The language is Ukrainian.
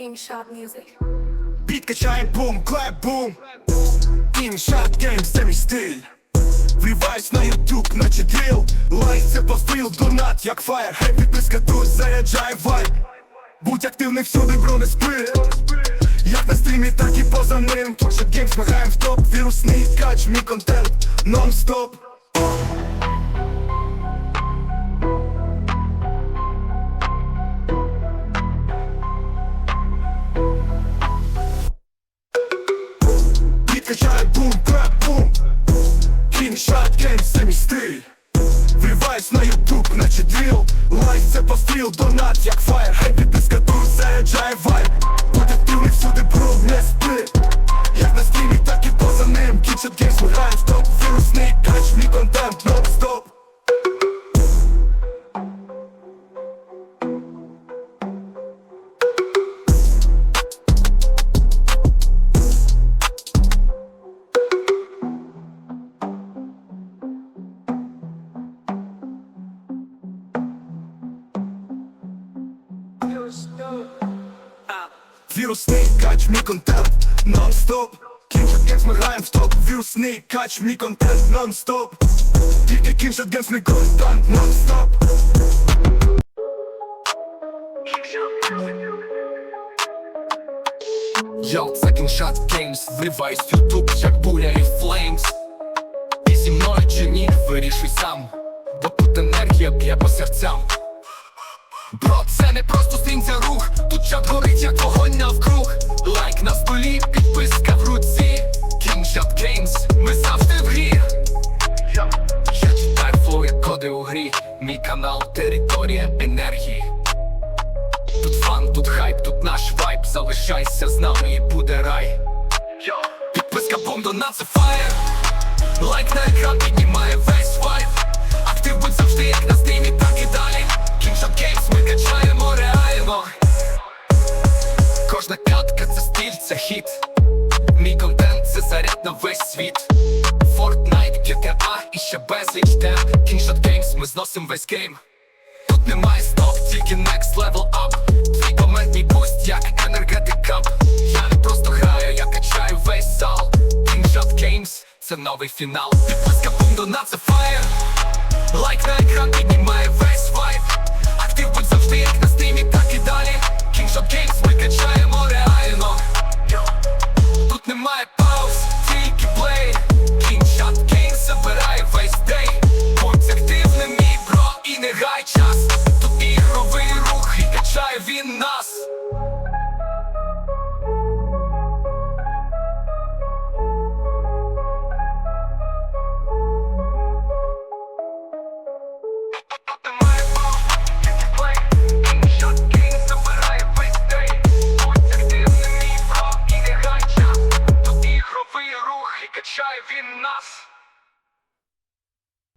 Shot Music. Підкачає бум, клеп бум Іншат гейм, це мій стиль Вріваюсь на ютуб, наче дріл Лайк це пофіл, донат, як фаєр. Хай підписка тут заряджає вайб. Будь активний всюди, бро, не спи. Як на стрімі, так і поза ним. Іншат геймс, ми граєм в топ. Вірусний кач, мій контент нон-стоп Підкачає бум, трап, бум. Кіншат гейм, це мій стиль. Вриваюсь на ютуб, наче дріл. Лайк це постріл, донат, як фаєр. Хай підписка тут джай вайб. Будь активний всюди, бро, не спи. Як на стрімі, так і поза ним. Кіншат геймс, ми граєм в топ. Вірусний кач, мій контент, нон-стоп Вірусний кач, мій контент, нон-стоп. Кіншат геймс, ми граєм в топ Вірусний кач, мій контент, нон-стоп. Тільки кіншат геймс, мій контент, нон-стоп. Йоу, це Kingshot Games, вривайсь ютуб, як буря і флеймс. І зі мною чи ні, вирішуй сам, бо тут енергія б'є по серцям Бро, це не просто стрім, це рух, тут чат горить, як вогонь навкруг. Лайк на столі, підписка в руці. Kingshot Games, ми завжди в грі. Я читаю флоу, як коди у грі. Мій канал, територія енергії. Тут фан, тут хайп, тут наш вайб. Залишайся з нами і буде рай. Підписка бом до нас це фаєр Лайк на екран піднімає весь вайб. Актив будь завжди як на стрімі, Games ми качаємо реально. Кожна катка це стиль, це хіт. Мій контент це заряд на весь світ. Fortnite, GTA і ще безліч тем. Kingshot Games, ми зносим весь гейм. Тут немає стоп, тільки next level up. Твій комент мій пусть як енергетик кап Я не просто граю, я качаю весь зал. Kingshot Games – це новий фінал. Підписка бум до нас це фаєр Лайк на екран could try